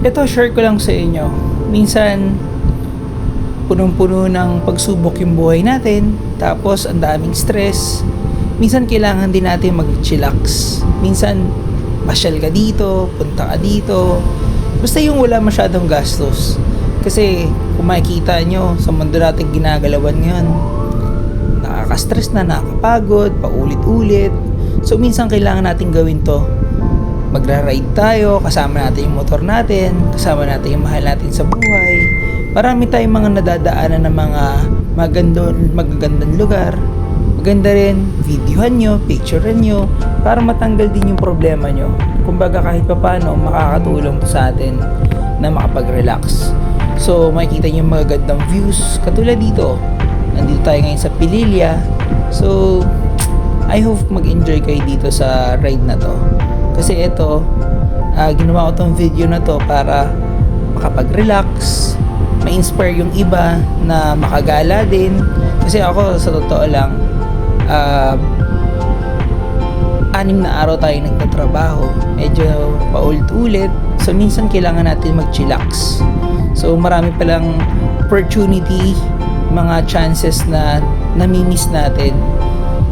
Ito, share ko lang sa inyo. Minsan, punong-puno ng pagsubok yung buhay natin. Tapos, ang daming stress. Minsan, kailangan din natin mag-chillax. Minsan, pasyal ka dito, punta ka dito. Basta yung wala masyadong gastos. Kasi, kung makikita nyo, sa mundo natin ginagalawan ngayon, nakaka-stress na, nakakapagod, paulit-ulit. So, minsan kailangan natin gawin to magra-ride tayo, kasama natin yung motor natin, kasama natin yung mahal natin sa buhay. Marami tayong mga nadadaanan ng mga magandang, magagandang lugar. Maganda rin, videohan nyo, picturean nyo, para matanggal din yung problema nyo. Kumbaga kahit pa paano, makakatulong to sa atin na makapag-relax. So, makikita nyo yung mga gandang views. Katulad dito, nandito tayo ngayon sa Pililya. So, I hope mag-enjoy kayo dito sa ride na to. Kasi ito, ah, ginawa ko tong video na to para makapag-relax, ma-inspire yung iba na makagala din. Kasi ako, sa totoo lang, ah, anim na araw tayo nagtatrabaho. Medyo paulit-ulit. So, minsan kailangan natin mag-chillax. So, marami palang opportunity, mga chances na namimiss natin.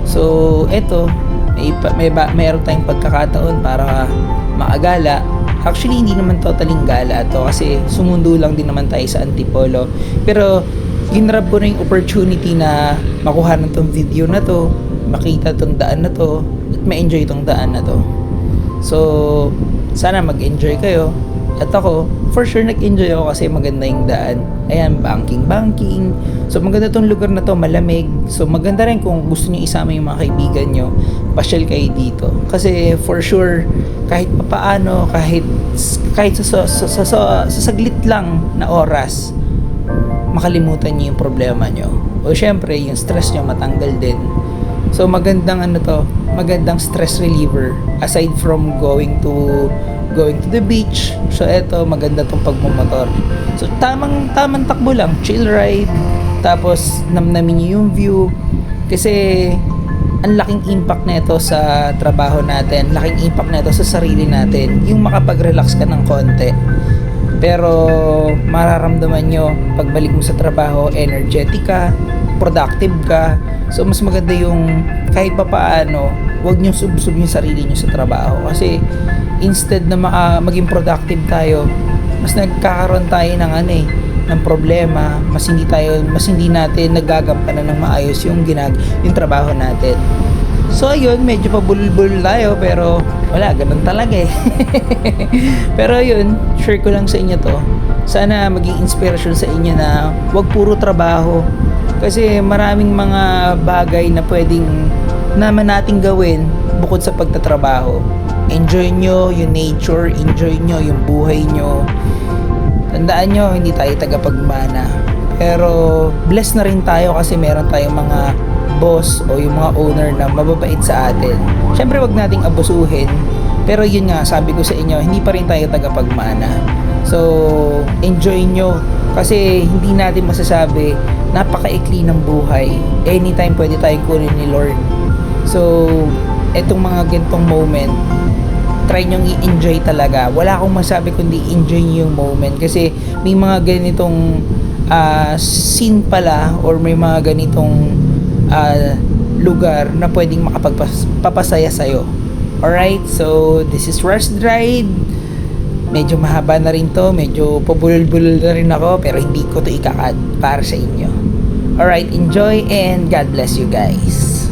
So, eto, may, may, mayroon tayong pagkakataon para maagala. Actually, hindi naman totaling gala to kasi sumundo lang din naman tayo sa Antipolo. Pero, ginrab ko na yung opportunity na makuha ng tong video na to, makita tong daan na to, at ma-enjoy tong daan na to. So, sana mag-enjoy kayo. At ako, for sure nag-enjoy ako kasi maganda yung daan. Ayan, banking-banking. So, maganda tong lugar na to, malamig. So, maganda rin kung gusto niyo isama yung mga kaibigan nyo, pasyal kayo dito. Kasi, for sure, kahit papaano, kahit, kahit sa, sa, sa, sa, sa saglit lang na oras, makalimutan niyo yung problema nyo. O syempre, yung stress nyo matanggal din. So magandang ano to, magandang stress reliever aside from going to going to the beach. So eto, maganda tong pagmumotor. So tamang tamang takbo lang, chill ride. Tapos namnamin niyo yung view kasi ang laking impact nito sa trabaho natin, laking impact nito sa sarili natin, yung makapag-relax ka ng konti. Pero mararamdaman nyo pagbalik mo sa trabaho, energetic ka, productive ka. So mas maganda yung kahit pa paano, huwag nyo subsub yung sarili nyo sa trabaho. Kasi instead na maka, maging productive tayo, mas nagkakaroon tayo ng ano eh, ng problema, mas hindi tayo, mas hindi natin nagagampanan ng maayos yung ginag, yung trabaho natin. So ayun, medyo pabulbul tayo pero wala, ganun talaga eh. pero yun, share ko lang sa inyo to. Sana maging inspirasyon sa inyo na wag puro trabaho. Kasi maraming mga bagay na pwedeng naman nating gawin bukod sa pagtatrabaho. Enjoy nyo yung nature, enjoy nyo yung buhay nyo. Tandaan nyo, hindi tayo tagapagmana. Pero blessed na rin tayo kasi meron tayong mga boss o yung mga owner na mababait sa atin. Siyempre wag nating abusuhin. Pero yun nga, sabi ko sa inyo, hindi pa rin tayo tagapagmana. So, enjoy nyo. Kasi hindi natin masasabi, napakaikli ng buhay. Anytime pwede tayong kunin ni Lord. So, etong mga gantong moment, try nyong i-enjoy talaga. Wala akong masabi kundi enjoy nyo yung moment. Kasi may mga ganitong ah, scene pala or may mga ganitong ah, lugar na pwedeng makapagpapasaya sa'yo. Alright, so this is Rust Ride. Medyo mahaba na rin to, medyo pabulol-bulol na rin ako, pero hindi ko to ikakat para sa inyo. Alright, enjoy and God bless you guys.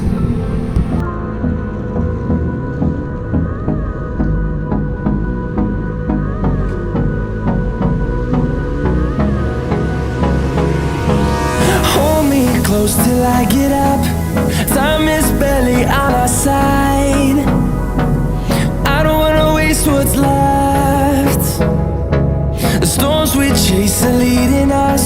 Hold me close till I get up. Time is barely on our side. I don't wanna waste what's left. The storms we chase are leading us,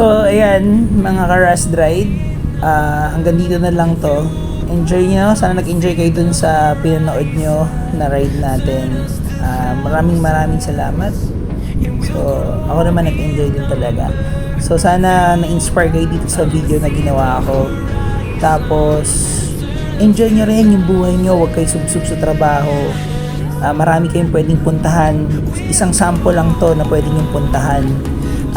So, ayan, mga ka-Rust Ride. Ah, hanggang dito na lang to. Enjoy nyo. Sana nag-enjoy kayo dun sa pinanood nyo na ride natin. Ah, maraming maraming salamat. So, ako naman nag-enjoy din talaga. So, sana na-inspire kayo dito sa video na ginawa ko. Tapos, enjoy nyo rin yung buhay nyo. Huwag kayo subsub sa trabaho. Ah, marami kayong pwedeng puntahan. Isang sample lang to na pwedeng yung puntahan.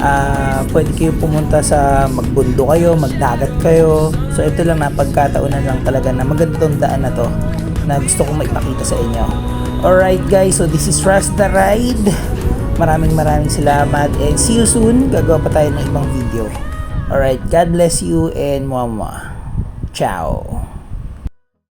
Ah, pwede kayo pumunta sa magbundo kayo, magdagat kayo. So ito lang na pagkataunan lang talaga na maganda tong daan na to na gusto kong maipakita sa inyo. Alright guys, so this is Rasta Ride. Maraming maraming salamat and see you soon. Gagawa pa tayo ng ibang video. Alright, God bless you and mwah. Ciao.